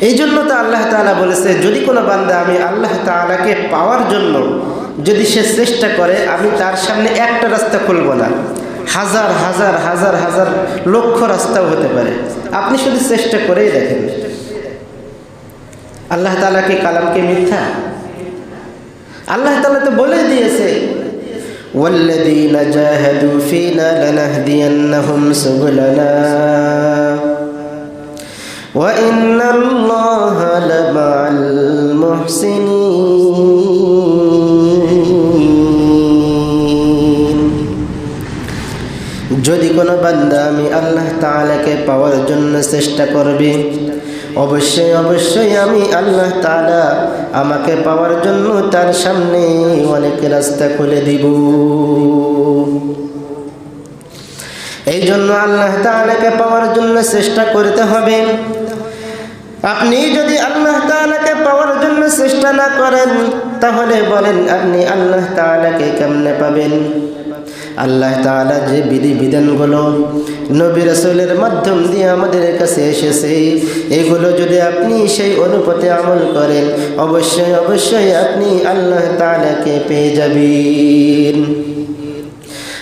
এই জন্য তো আল্লাহ তাআলা বলেছে যদি কোনো বান্দা আমি আল্লাহ তাআলাকে পাওয়ার জন্য যদি সে চেষ্টা করে আমি তার সামনে একটা রাস্তা খুলব না হাজার হাজার হাজার হাজার লক্ষ রাস্তাও হতে পারে আপনি শুধু চেষ্টা করেই দেখেন আল্লাহ তাআলা কি কালামকে মিথ্যা আল্লাহ তাআলা তো বলে দিয়েছে والذين جاهدوا فينا لنهدينهم سبلنا وإن الله لمع المحسنين যদি কোনো বান্দা আমি আল্লাহ তাআলাকে পাওয়ার জন্য চেষ্টা করবে অবশ্যই অবশ্যই আমি আল্লাহ তাআলা আমাকে পাওয়ার জন্য তার সামনে অনেক রাস্তা খুলে দিব এই জন্য আল্লাহ তাআলাকে পাওয়ার জন্য চেষ্টা করতে হবে আপনি যদি আল্লাহ তাআলাকে পাওয়ার জন্য চেষ্টা না করেন, তাহলে বলেন আপনি আল্লাহ তাআলাকে কেমনে পাবেন? আল্লাহ তাআলা যে বিধি বিধানগুলো নবী রসুলের মাধ্যম দিয়ে আমাদের কাছে এসেছে, এগুলো যদি আপনি সেই অনুপাতে আমল করেন, অবশ্যই অবশ্যই আপনি আল্লাহ তাআলাকে পেয়ে যাবেন।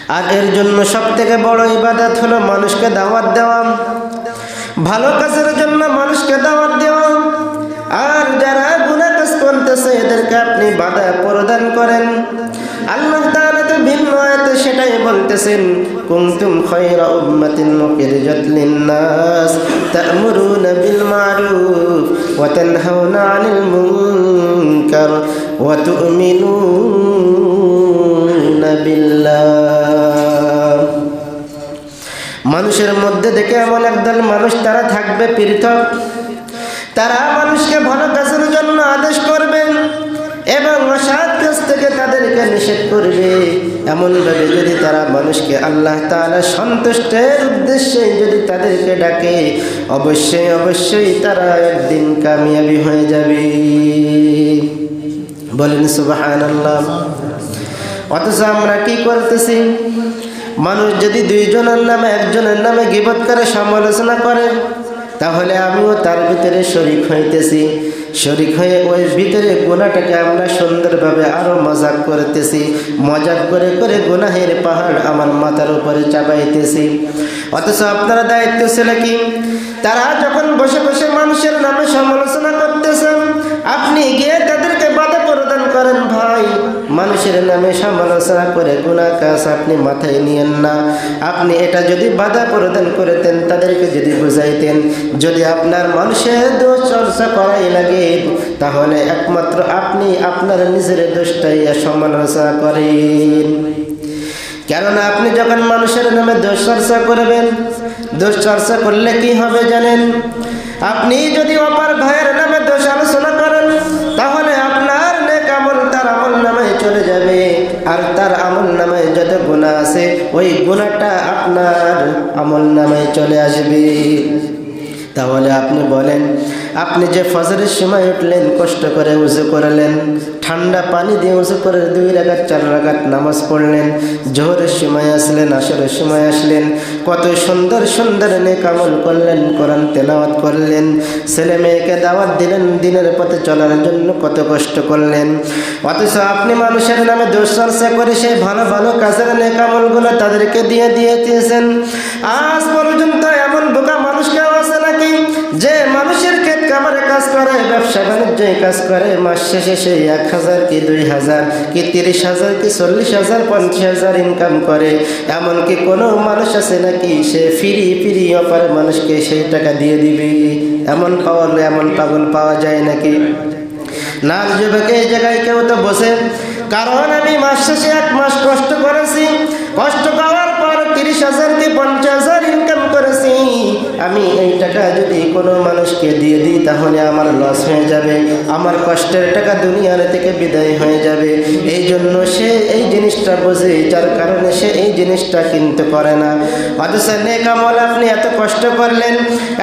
আর এর জন্য সব থেকে বড় ইবাদত হলো মানুষকে দাওয়াত দেওয়া। ভালো কাজের জন্য মানুষকে দাওয়াত দেওয়া। আর যারা গুনাহ কাজ করতেছে, এদেরকে আপনি বাধা প্রদান করেন। আল্লাহ তাআলা তো ভিন্ন আয়াতে সেটাই বলতেছেন, কুনতুম খায়রা উম্মাতিন উখরিজাত লিন-নাস তা'মুরুনা বিল মা'রুফ ওয়া তানহাউনা 'আনিল মুনকার ওয়া তু'মিনুনা বিল্লাহ মানুষের মধ্যে দেখে এমন একদল মানুষ তারা থাকবে পৃথক। তারা মানুষকে ভালো কাজের জন্য আদেশ করবেন এবং অসৎ কাজ থেকে তাদেরকে নিষেধ করবে। এমনভাবে যদি তারা মানুষকে আল্লাহ তাআলা সন্তুষ্টের উদ্দেশ্যে যদি তাদেরকে ডাকে, অবশ্যই অবশ্যই তারা একদিন কামিয়াবি হয়ে যাবে। বলেন সুবাহান আল্লাহ অথচ আমরা কি করতেছি? মানুষ যদি দুইজনের নামে একজনের নামে গিবত করে সমালোচনা করে, তাহলে আমিও তার ভিতরে শরিক হইতেছি। শরিক হয়ে ওই ভিতরে গোনাটাকে আমরা সুন্দরভাবে আরও মজাক করতেছি। মজাক করে করে গোনাহের পাহাড় আমার মাথার উপরে চাপাইতেছি। অথচ আপনারা দায়িত্ব ছিল কি? তারা যখন বসে বসে মানুষের নামে সমালোচনা করতেছেন আপনি গিয়ে মানুষের নামে সমালোচনা করে গুণা কাজ আপনি মাথায় নিয়েন না। আপনি এটা যদি বাধা প্রদান করতেন, তাদেরকে যদি বুঝাইতেন, যদি আপনার মানুষের দোষ চর্চা করাই লাগে, তাহলে একমাত্র আপনি আপনার নিজের দোষটাই সমালোচনা করেন। কেননা আপনি যখন মানুষের নামে দোষ চর্চা করবেন, দোষ চর্চা করলে কি হবে জানেন? আপনি যদি অপার ভাইয়ের নামে দোষ আলোচনা ওই গুণাটা আপনার আমল নামায় চলে আসবে। তাহলে আপনি বলেন, আপনি যে ফজরের সময় উঠলেন, কষ্ট করে উজু করলেন ঠান্ডা পানি দিয়ে উজু করে দুই রাগাত চার রাগাত নামাজ পড়লেন। জোহরের সময় আসলেন, আসরের সময় আসলেন। কত সুন্দর সুন্দর নেক আমল করলেন, কোরআন তেলাওয়াত করলেন। ছেলে মেয়েকে দাওয়াত দিলেন, দিনের পথে চলার জন্য কত কষ্ট করলেন। অথচ আপনি মানুষের নামে দোষ চর্চা করে সেই ভালো ভালো কাজের নেক আমলগুলো তাদেরকে দিয়ে দিয়ে দিয়েছেন। আজ পর্যন্ত এমন বোকা মানুষ কেউ আছে নাকি? যে কামারে কাজ করে, ব্যবসা বাণিজ্য কাজ করে, মাস শেষে সেই এক হাজার কি দুই হাজার, কি তিরিশ হাজার, কি চল্লিশ হাজার, পঞ্চাশ হাজার ইনকাম করে। এমনকি কোনো মানুষ আছে নাকি, সে ফিরি ফিরি অপারে মানুষকে সেই টাকা দিয়ে দিবি। এমন পাওয়ার, এমন পাগল পাওয়া যায় নাকি? না যুবক এই জায়গায় কেউ তো বসে। কারণ আমি মাস শেষে এক মাস কষ্ট করেছি। কষ্ট পাওয়ার পর তিরিশ হাজার কি পঞ্চাশ আমি এই টাকা যদি কোনো মানুষকে দিয়ে দিই, তাহলে আমার লস হয়ে যাবে, আমার কষ্টের টাকা দুনিয়ার থেকে বিদায় হয়ে যাবে। এই জন্য সে এই জিনিসটা বোঝে, যার কারণে সে এই জিনিসটা কিনতে পারে না। অথচ নেকামল আপনি এত কষ্ট করলেন,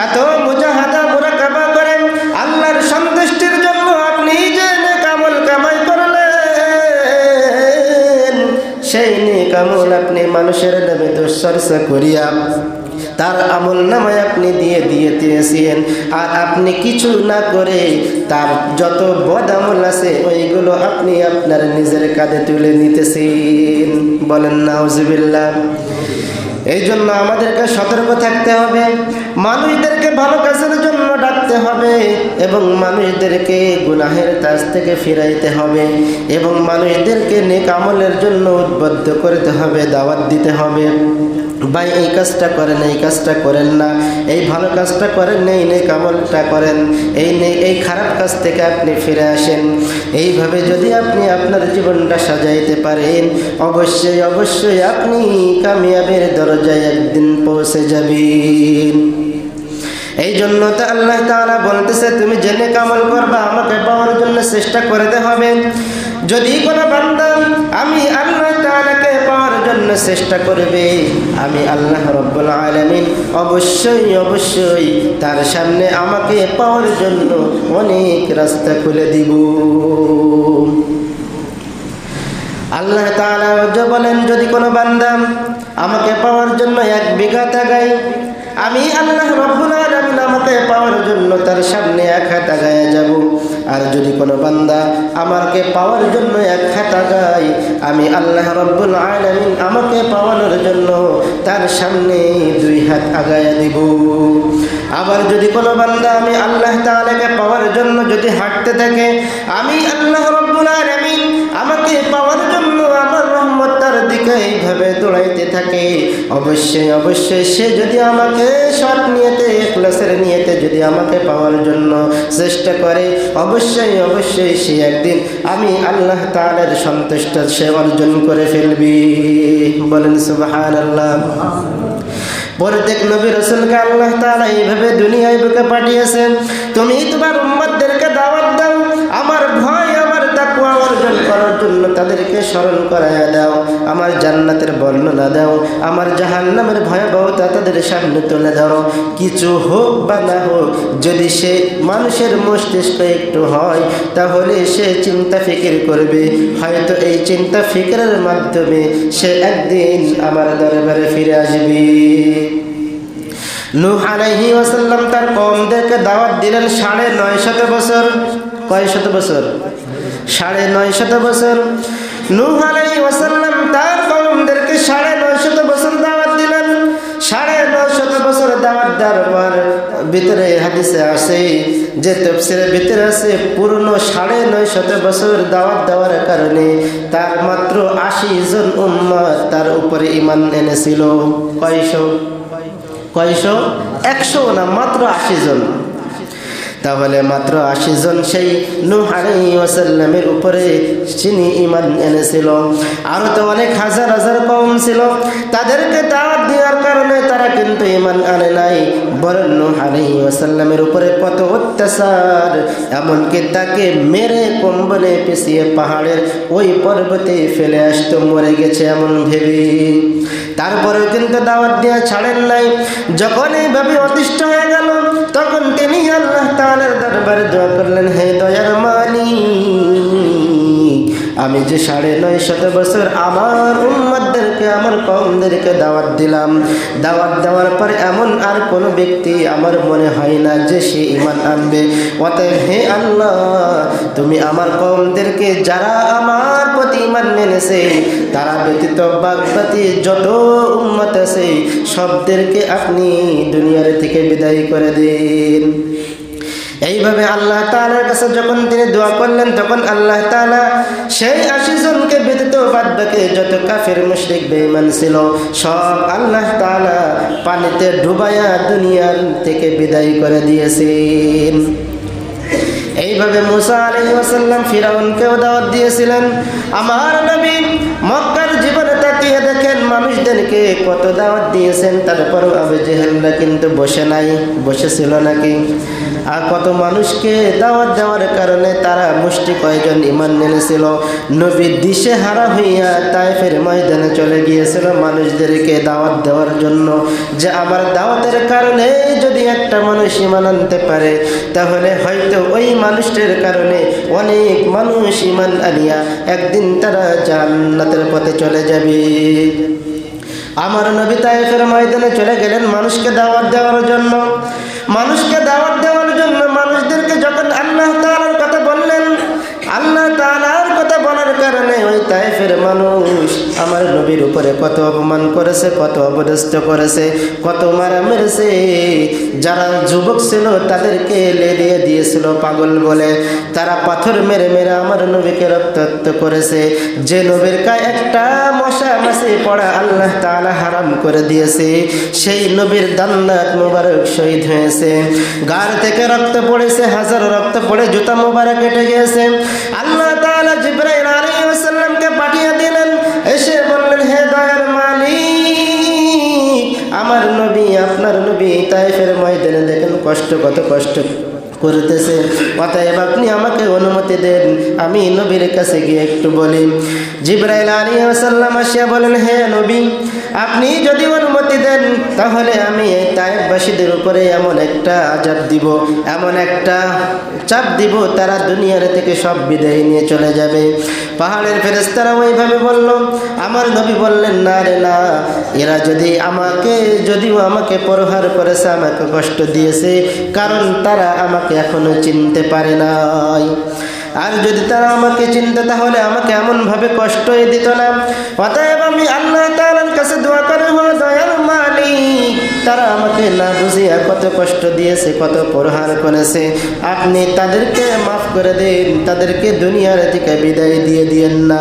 এত মুজাহাদা, মুরাকাবা করেন, আল্লাহর সন্তুষ্টির জন্য আপনি যে নেকামল কামাই করলেন, সেই নেকামল আপনি মানুষের নামে দুশ্চর্চা করিয়া তার আমল নামায় আপনি দিয়ে দিয়ে দিয়েছেন আর আপনি কিছু না করে তার যত বদ আমল আছে, ওইগুলো আপনি আপনার নিজের কাঁধে তুলে নিতেছেন। বলেন, নাউজুবিল্লাহ। এই জন্য আমাদেরকে সতর্ক থাকতে হবে। মানুষদেরকে ভালো কাজের জন্য ডাকতে হবে এবং মানুষদেরকে গুনাহের কাজ থেকে ফিরাইতে হবে এবং মানুষদেরকে নেক আমলের জন্য উদ্বুদ্ধ করতে হবে, দাওয়াত দিতে হবে। ভাই, এই কাজটা করেন, এই কাজটা করেন না। এই ভালো কাজটা করেন, এই নেই কামলটা করেন। এই নেই এই খারাপ কাজ থেকে আপনি ফিরে আসেন। এইভাবে যদি আপনি আপনার জীবনটা সাজাইতে পারেন, অবশ্যই অবশ্যই আপনি কামিয়াবের দরজায় একদিন পৌঁছে যাবেন। এই জন্য তো আল্লাহ তাআলা বলতেছে, তুমি জেনে কামল করবা, আমাকে পাওয়ার জন্য চেষ্টা করতে হবে। যদি কোনো বান্দা আমি আল্লাহ জন্য চেষ্টা করবে। আমি আল্লাহ রব্বুল আলমিন অবশ্যই অবশ্যই তার সামনে আমাকে পাওয়ার জন্য অনেক রাস্তা খুলে দিব। আল্লাহ তাআলা যে বলেন যদি কোনো বান্দাম আমাকে পাওয়ার জন্য এক বিঘা তাগাই আমি আল্লাহ রব্বুল আলামিন আমাকে পাওয়ার জন্য তার সামনে এক হাত আগায় যাব। আর যদি কোনো বান্দা আমাকে পাওয়ার জন্য এক হাত আগায়, আমি আল্লাহ রব্বুল আলামিন আমাকে পাওয়ানোর জন্য তার সামনে দুই হাত আগায় দিব। আবার যদি কোনো বান্দা আমি আল্লাহ তাআলাকে পাওয়ার জন্য যদি হাঁটতে থাকে, আমি আল্লাহ রব্বুল আলামিন আমাকে পাওয়ার জন্য দিকে এইভাবে দৌড়াইতে থাকে। অবশ্যই অবশ্যই সে যদি আমাকে সৎ নিয়েতে ক্লাসের নিয়েতে যদি আমাকে পাওয়ার জন্য চেষ্টা করে, অবশ্যই অবশ্যই সে একদিন আমি আল্লাহ তাআলার সন্তুষ্ট সে অর্জন করে ফেলবি। বলেন সুবাহান আল্লাহ প্রত্যেক নবী রসুলকে আল্লাহ তাআলা এইভাবে দুনিয়ায় বুকে পাঠিয়েছেন। তুমি তোমার উম্মতদেরকে স্মরণ করায়া দাও, আমার জান্নাতের বর্ণনা দাও, আমার জাহান্নামের ভয়াবহতা তাদের সামনে তুলে ধরো। কিছু হোক বা না হোক, যদি সে মানুষের মস্তিষ্ক একটু হয়, তাহলে সে চিন্তা ফিকির করবে। হয়তো এই চিন্তা ফিকিরের মাধ্যমে সে একদিন আমার দরবারে ফিরে আসবে। নূহ আলাইহি ওয়াসাল্লাম তার কওমদেরকে দাওয়াত দিলেন সাড়ে নয় শত বছর। কয় শত বছর? সাড়ে নয় শত বছর। নূহ আলাইহি ওয়াসাল্লাম তার কওমদেরকে সাড়ে নয় শত বছর দাওয়াত দিলেন। সাড়ে নয় শত বছর দাওয়াত দেওয়ার পর ভিতরে হাদিসে আছে যে তফসিরের ভিতরে আছে পূর্ণ সাড়ে নয় শত বছর দাওয়াত দেওয়ার কারণে তার মাত্র আশি জন উম্মত তার উপরে ইমান এনেছিল। কয়শো? কয়শো? একশো না, মাত্র আশি জন। তাহলে মাত্র আশি জন সেই নূহ আলাইহি উপরে চিনি ইমান এনেছিল। আরও তো অনেক হাজার হাজার কম ছিল। তাদেরকে দাওয়াত দেওয়ার কারণে তারা কিন্তু ইমান আনে নাই। বরং নূহ আলাইহি উপরে কত অত্যাচার, এমনকি তাকে মেরে কম্বলে পিছিয়ে পাহাড়ের ওই পর্বতে ফেলে আসতো, মরে গেছে এমন ভেবে। তারপরেও কিন্তু দাওয়াত দেওয়া ছাড়েন নাই। যখন এইভাবে অতিষ্ঠ হয়ে গেল তখন তিনি আল্লাহ তাআলার দরবারে দোয়া করলেন, হে দয়ার মালিক, আমি যে সাড়ে নয় শত বছর আমার উম্মতদেরকে, আমার কমদেরকে দাওয়াত দিলাম, দাওয়াত দেওয়ার পর এমন আর কোনো ব্যক্তি আমার মনে হয় না যে সে ইমান আনবে। অতএব হে আল্লাহ, তুমি আমার কমদেরকে যারা আমার ইমান এনেছে, তারা ব্যতীত বাগবাতি যত উম্মত আছে, সবদেরকে আপনি দুনিয়ার থেকে বিদায় করে দিন। এইভাবে আল্লাহ তাআলার কাছে যখন তিনি দোয়া করলেন, তখন আল্লাহ তাআলা সেই আশি জনকে ব্যতীত বাদ বাকি যত কাফের, মুশরিক, বেঈমান ছিল, সব আল্লাহ তাআলা পানিতে ডুবাইয়া দুনিয়ার থেকে বিদায় করে দিয়েছেন। এইভাবে মুসা আলাইহি ওয়াসাল্লাম ফিরাউনকেও দাওয়াত দিয়েছিলেন। আমার নবী মক্কার জীবনে তাকিয়ে দেখেন, মানুষদেরকে কত দাওয়াত দিয়েছেন, তারপরও আবু জেহেলরা কিন্তু বসে নাই, বসেছিল নাকি? আর কত মানুষকে দাওয়াত দেওয়ার কারণে তারা মুষ্টি কয়েকজন ইমান এনেছিল? নবী দিশে হারা হইয়া তাইফের ময়দানে চলে গিয়েছিল মানুষদেরকে দাওয়াত দেওয়ার জন্য। যে আমার দাওয়াতের কারণে যদি একটা মানুষ ইমান আনতে পারে, তাহলে হয়তো ওই মানুষটার কারণে অনেক মানুষ ইমান আনিয়া একদিন তারা জান্নাতের পথে চলে যাবে। আমার নবী তাইফের ময়দানে চলে গেলেন মানুষকে দাওয়াত দেওয়ার জন্য। মানুষকে দাওয়াত আল্লাহ তালার কথা বলার কারণে ওই তাইফের মানুষ আমার নবীর উপরে কত অপমান করেছে, কত অপদস্থ করেছে, কত মারা মেরেছে। যারা যুবক ছিল, তাদেরকে লেলিয়ে দিয়েছিল পাগল বলে। তারা পাথর মেরে মেরে আমার নবীকে রক্তাক্ত করেছে। যে নবীর গায়ে একটা মশা মাসি পড়া আল্লাহ তাআলা হারাম করে দিয়েছে, সেই নবীর দান্নাত মোবারক শহীদ হয়েছে। গার থেকে রক্ত পড়েছে, হাজারো রক্ত পড়ে, জুতা মোবারক কেটে গিয়েছে। আল্লাহ তাআলা জিব্রাইল তাইফের ময়দানে দেখেন কষ্ট, কত কষ্ট করতেছে। অতএব আপনি আমাকে অনুমতি দেন, আমি নবীর কাছে গিয়ে একটু বলি। জিব্রাইল আলী আসাল্লাম আসিয়া বলেন, হে নবী, আপনি যদি অনুমতি দেন, তাহলে আমি এই তায়েববাসীদের উপরে এমন একটা আজাব দিব, এমন একটা চাপ দিব, তারা দুনিয়ার থেকে সব বিদায় নিয়ে চলে যাবে। পাহাড়ের ফেরেস্তারা ওইভাবে বলল, আমার নবী বললেন, না রে, না। এরা যদি আমাকে, যদিও আমাকে প্রহার করেছে, আমাকে কষ্ট দিয়েছে, কারণ তারা আমাকে এখনও চিনতে পারে নাই। আর যদি তারা আমাকে চিনতে, তাহলে আমাকে এমনভাবে কষ্টই দিত না। অতএব আমি আল্লাহ তাআলার কাছে দোয়া করে হো দয়ার মালিক তারা আমাকে না বুঝিয়া কত কষ্ট দিয়েছে, কত প্রহার করেছে। আপনি তাদেরকে মাফ করে দিন, তাদেরকে দুনিয়ার থেকে বিদায় দিয়ে দিয়েন না।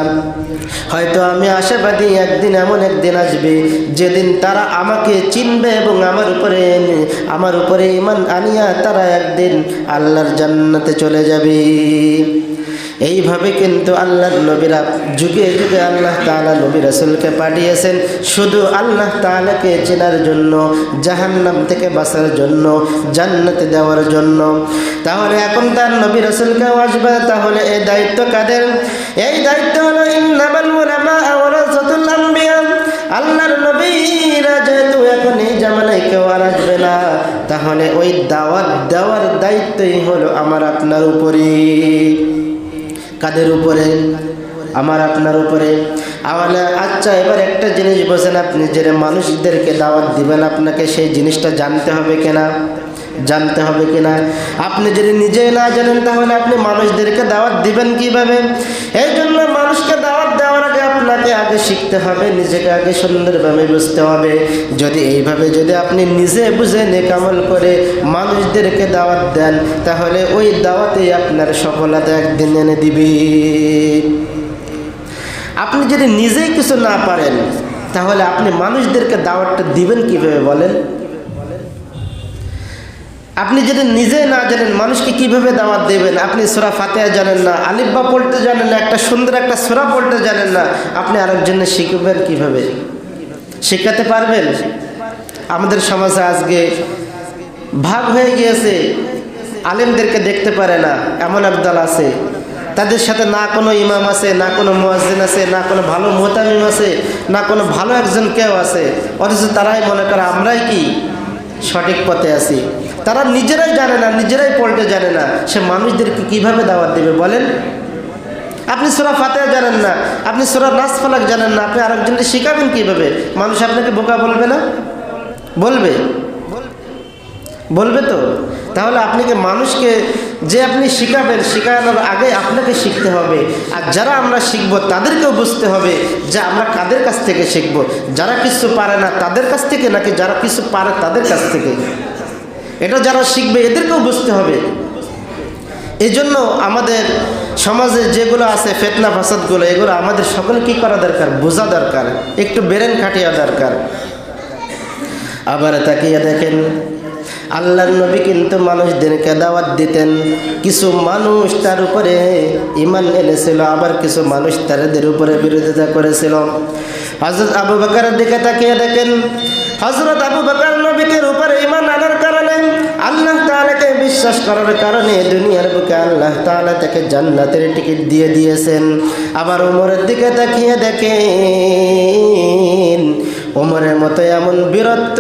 হয়তো আমি আশাবাদী, একদিন এমন একদিন আসবে, যেদিন তারা আমাকে চিনবে এবং আমার উপরে আমার উপরে ইমান আনিয়া তারা একদিন আল্লাহর জান্নাতে চলে যাবে। এইভাবে কিন্তু আল্লাহর নবীরা, যুগে যুগে আল্লাহ তাআলা নবী রাসূলকে পাঠিয়েছেন। শুধু আল্লাহ তাআলাকে চেনার জন্য, জাহান্নাম থেকে বাঁচার জন্য, জান্নাতে দেওয়ার জন্য। তাহলে এখন তার নবী রাসূলকেও আসবে, তাহলে এই দায়িত্ব কাদের? এই দায়িত্ব হলো আল্লাহর নবীরা যেহেতু এখন এই জামানায় কেউ আর আসবে না, তাহলে ওই দাওয়াত দেওয়ার দায়িত্বই হলো আমার আপনার উপরে কাদের উপরে? আমার আপনার উপরে। আমার আচ্ছা এবার একটা জিনিস বলছেন আপনি, যে মানুষদেরকে দাওয়াত দিবেন আপনাকে, সেই জিনিসটা জানতে হবে কিনা? জানতে হবে কিনা? আপনি যদি নিজে না জানেন, তাহলে আপনি মানুষদেরকে দাওয়াত দিবেন কীভাবে? এই জন্য মানুষকে দাওয়াত আপনাকে আগে শিখতে হবে, নিজেকে আগে সুন্দরভাবে বুঝতে হবে। যদি এইভাবে যদি আপনি নিজে বুঝে নেকামল করে মানুষদেরকে দাওয়াত দেন, তাহলে ওই দাওয়াতেই আপনার সফলতা একদিন এনে দিবে। আপনি যদি নিজেই কিছু না পারেন, তাহলে আপনি মানুষদেরকে দাওয়াতটা দিবেন কীভাবে বলেন? আপনি যদি নিজে না জানেন মানুষকে কীভাবে দাওয়াত দেবেন, আপনি সোরা ফাতেহা জানেন না আলিব্বা পড়তে জানেন না, একটা সুন্দর একটা সোরা পড়তে জানেন না, আপনি আরেকজনের শিখবেন কীভাবে? শেখাতে পারবেন? আমাদের সমাজে আজকে ভাগ হয়ে গিয়েছে, আলেমদেরকে দেখতে পারে না, এমন একদল আছে। তাদের সাথে না কোনো ইমাম আছে, না কোনো মুয়াজ্জিন আছে, না কোনো ভালো মোহতামিম আছে, না কোনো ভালো একজন কেউ আছে, অথচ তারাই মনে করে আমরাই কি সঠিক পথে আছি। তারা নিজেরাই জানে না, নিজেরাই পল্টে জানে না, সে মানুষদেরকে কীভাবে দাওয়াত দেবে বলেন? আপনি সোরা ফাতেহা জানেন না, আপনি সোরা নাস ফালাক জানেন না, আপনি আরেকজনকে শেখাবেন কীভাবে? মানুষ আপনাকে বোকা বলবে না? বলবে? বলবে তো? তাহলে আপনি কি মানুষকে যে আপনি শিখাবেন, শেখানোর আগে আপনাকে শিখতে হবে। আর যারা আমরা শিখব, তাদেরকেও বুঝতে হবে যে আমরা কাদের কাছ থেকে শিখব। যারা কিছু পারে না, তাদের কাছ থেকে, নাকি যারা কিছু পারে, তাদের কাছ থেকে? এটা যারা শিখবে, এদেরকেও বুঝতে হবে। এজন্য আমাদের সমাজে যেগুলো আছে, ফেতনা, ফাসাদগুলো, এগুলো আমাদের সকলে কি করা দরকার? বোঝা দরকার, একটু বেরেন খাটিয়া দরকার। আবার তাকিয়ে দেখেন, আল্লাহর নবী কিন্তু মানুষদেরকে দাওয়াত দিতেন। কিছু মানুষ তার উপরে ইমান এনেছিল, আবার কিছু মানুষ তাদের উপরে বিরোধিতা করেছিল। হজরত আবু বাকারের দিকে তাকিয়ে দেখেন হজরত আবু বাকার নবীকের উপরে ইমান আনার কারণে আল্লাহ তাআলাকে বিশ্বাস করার কারণে দুনিয়ার বুকে আল্লাহ তাআলা তাকে জান্নাতের টিকিট দিয়ে দিয়েছেন। আবার উমরের দিকে তাকিয়ে দেখেন ওমরের মতো এমন বীরত্ব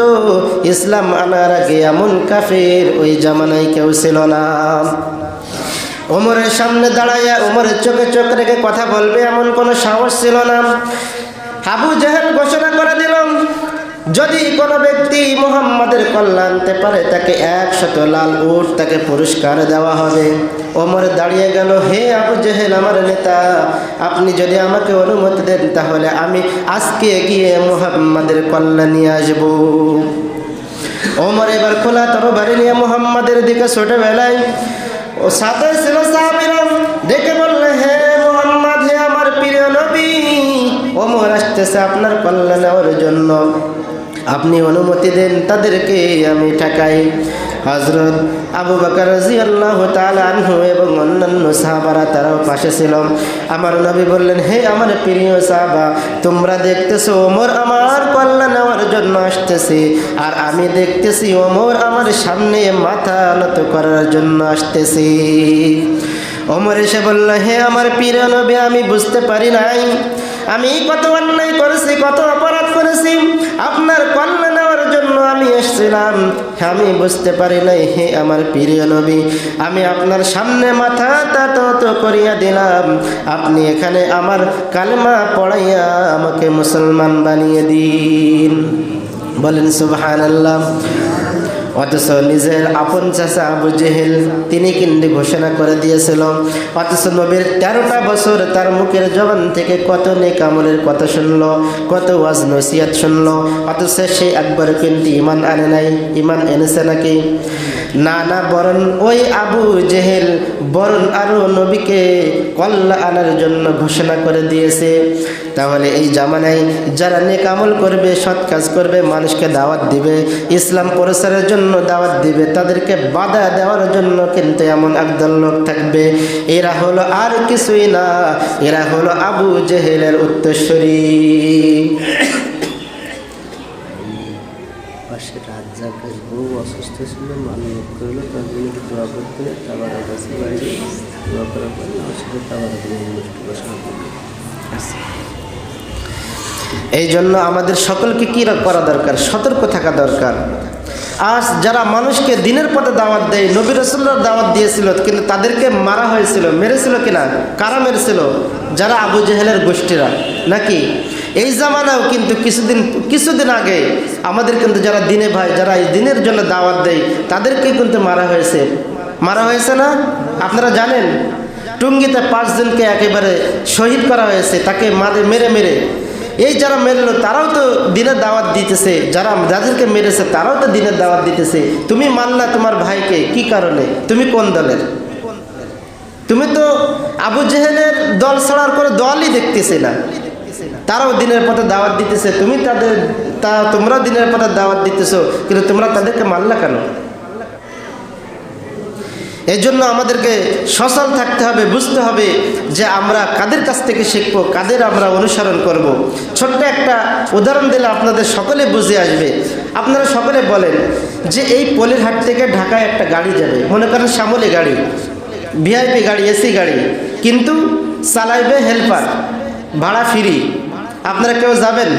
ইসলাম আনার আগে এমন কাফের ওই জামানায় কেউ ছিল না। ওমরের সামনে দাঁড়াইয়া ওমরের চোখে চোখ রেখে কথা বলবে এমন কোনো সাহস ছিল না। আবু জাহেল ঘোষণা করে দিল কল্যাণ আনতে পারে, তাকে একশত লাল উট তাকে পুরস্কার দেওয়া হবে। ওমর দাঁড়িয়ে গেল, হে আবু জেহেল, আমার নেতা, আপনি যদি আমাকে অনুমতি দেন, তাহলে আমি আজকে গিয়ে মোহাম্মদের কল্যাণ নিয়ে আসব। ওমর এবার খোলা তরবারি নিয়ে মোহাম্মদের দিকে ছোটবেলায় ও সাথে ছিল ডেকে বললে, হে মোহাম্মদ, হে আমার প্রিয় নবী, ওমর আসতেছে আপনার কল্যাণ জন্য। আপনি অনুমতি দেন, তাদেরকে আমি ঠেকাই। হজরত আবু বাকর রাজি আল্লাহ আনহু এবং অন্যান্য সাহাবারা তারাও পাশে ছিল। আমার নবী বললেন, হে আমার প্রিয় সাহাবা, তোমরা দেখতেছো, ওমর আমার কল্যাণ নেওয়ার জন্য আসতেছে। আর আমি দেখতেছি, ওমর আমার সামনে মাথা নত করার জন্য আসতেছি। ওমর এসে বলল, হে আমার প্রিয় নবী, আমি বুঝতে পারি নাই। আমি কত অন্যায় করেছি, কত অপরাধ করেছি। আপনার কল্যাণ নেওয়ার জন্য আমি এসেছিলাম। আমি বুঝতে পারি নাই, হে আমার প্রিয় নবী, আমি আপনার সামনে মাথা তাত করিয়া দিলাম। আপনি এখানে আমার কালমা পড়াইয়া আমাকে মুসলমান বানিয়ে দিন। বলেন সুবহান আল্লাহ অথচ নিজের আপন চাষা আবু জেহেল, তিনি কিন্তু ঘোষণা করে দিয়েছিল, অথচ নবীর তেরোটা বছর তার মুখের জবান থেকে কত নেকামলের কথা শুনল, কত ওয়াজ নসিয়াত শুনল, অথচ সে একবার কিন্তু ইমান আনে নাই ইমান এনেছে নাকি? না না বরণ, ওই আবু জেহেল বরণ আরও নবীকে কল্লা আনার জন্য ঘোষণা করে দিয়েছে। তাহলে এই জামানায় যারা নেক আমল করবে, সৎ কাজ করবে, মানুষকে দাওয়াত দিবে, ইসলাম প্রচারের জন্য দাওয়াত দিবে, তাদেরকে বাধা দেওয়ার জন্য কিন্তু এমন একদল লোক থাকবে। এরা হলো আর কিছুই না, এরা হলো আবু জেহেলের উত্তরস্বরী পাশে বউ অসুস্থ ছিল দোয়া করতে কাছে দোয়া করার পর বসা করল এই জন্য আমাদের সকলকে কী করা দরকার? সতর্ক থাকা দরকার। আজ যারা মানুষকে দিনের পথে দাওয়াত দেয়, নবী রসুল্লার দাওয়াত দিয়েছিল, কিন্তু তাদেরকে মারা হয়েছিল, মেরেছিল কিনা? কারা মেরেছিল? যারা আবু জেহেলের গোষ্ঠীরা, নাকি? এই জামানাও কিন্তু কিছুদিন কিছুদিন আগে আমাদের কিন্তু যারা দিনে ভাই, যারা এই দিনের জন্য দাওয়াত দেয়, তাদেরকে কিন্তু মারা হয়েছে। মারা হয়েছে না? আপনারা জানেন? টুঙ্গিতে পাঁচজনকে একেবারে শহীদ করা হয়েছে, তাকে মারে, মেরে মেরে। এই যারা মেরলো, তারাও তো দিনের দাওয়াত দিতেছে। যারা যাদেরকে মেরেছে, তারাও তো দিনের দাওয়াত দিতেছে। তুমি মানলা তোমার ভাইকে, কি কারণে? তুমি কোন দলের? তুমি তো আবু জেহেলের দল ছাড়ার করে দলই দেখতেছে না। তারাও দিনের পথে দাওয়াত দিতেছে। তুমি তাদের, তা তোমরাও দিনের পথে দাওয়াত দিতেছো, কিন্তু তোমরা তাদেরকে মানলা কেন? এই জন্য আমাদেরকে সচল থাকতে হবে, বুঝতে হবে যে আমরা কাদের কাছ থেকে শিখব, কাদের আমরা অনুসরণ করব। ছোট্ট একটা উদাহরণ দিলে আপনাদের সকলে বুঝে আসবে। আপনারা সকলে বলেন যে এই পলির হাট থেকে ঢাকায় একটা গাড়ি যাবে। মনে করেন শ্যামলি গাড়ি, ভিআইপি গাড়ি, এসি গাড়ি, কিন্তু চালাইবে হেল্পার, ভাড়া ফ্রি। আপনারা কেউ যাবেন?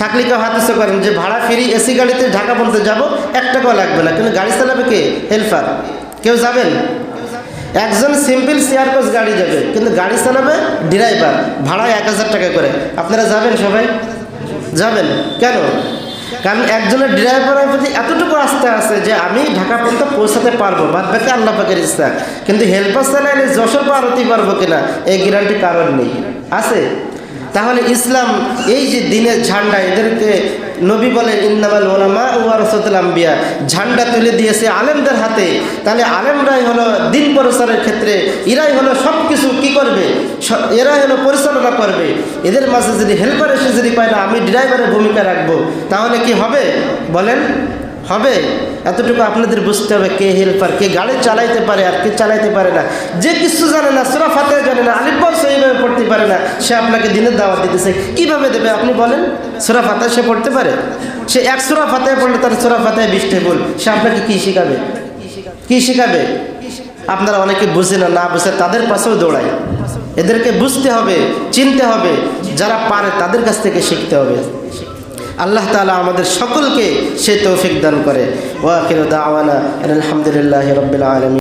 থাকলে কেউ হাতে করেন যে ভাড়া ফ্রি, এসি গাড়িতে ঢাকা পর্যন্ত যাব, এক টাকাও লাগবে না। কিন্তু গাড়ি চালাবে কে? হেল্পার। কেউ যাবেন? একজন সিম্পল শেয়ার কোচ গাড়ি যাবে, কিন্তু গাড়ি চালাবে ড্রাইভার, ভাড়া এক হাজার টাকা করে। আপনারা যাবেন সবাই? যাবেন? কেন? কারণ একজনের ড্রাইভারের প্রতি এতটুকু আস্থা আছে যে আমি ঢাকা পর্যন্ত পৌঁছাতে পারব বাদ বাকি আল্লাহ পাকের ইচ্ছা। কিন্তু হেল্পার চালাইলে যশোর পার হতে পারব কিনা, এই গ্যারান্টি কারণ নেই। আছে? তাহলে ইসলাম এই যে দিনের ঝান্ডা, এদেরকে নবী বলেন, ইন্নামাল ওলামা ওয়ারসতুল আম্বিয়া ঝান্ডা তুলে দিয়েছে আলেমদের হাতে। তাহলে আলেমরাই হলো দিন প্রচারের ক্ষেত্রে, এরাই হলো সব কিছু কী করবে? এরাই হলো পরিচালনা করবে। এদের মাঝে যদি হেল্পার এসে যদি পায়, না, আমি ড্রাইভারের ভূমিকা রাখব তাহলে কি হবে? বলেন। হবে? এতটুকু আপনাদের বুঝতে হবে কে হেল্পার কে গাড়ি চালাইতে পারে আর কে চালাইতে পারে না। যে কিছু জানে না, সুরা ফাতে জানে না আলিফাও সেইভাবে পড়তে পারে না, সে আপনাকে দিনের দাওয়াত দিতেছে। কীভাবে দেবে আপনি বলেন? সুরা ফাতে সে পড়তে পারে? সে এক সুরা ফাতায় পড়লে তার সুরা ফাতায় বিশটে বল সে আপনাকে কী শেখাবে? কী শেখাবে? আপনারা অনেকে বুঝে না না বুঝে তাদের পাশেও দৌড়ায়। এদেরকে বুঝতে হবে, চিনতে হবে, যারা পারে তাদের কাছ থেকে শিখতে হবে। আল্লাহ তালা আমাদের সকলকে সে তৌফিক দান করে। ওয়াকির দাওয়ানা আলহামদুলিল্লাহ রবিল আলমী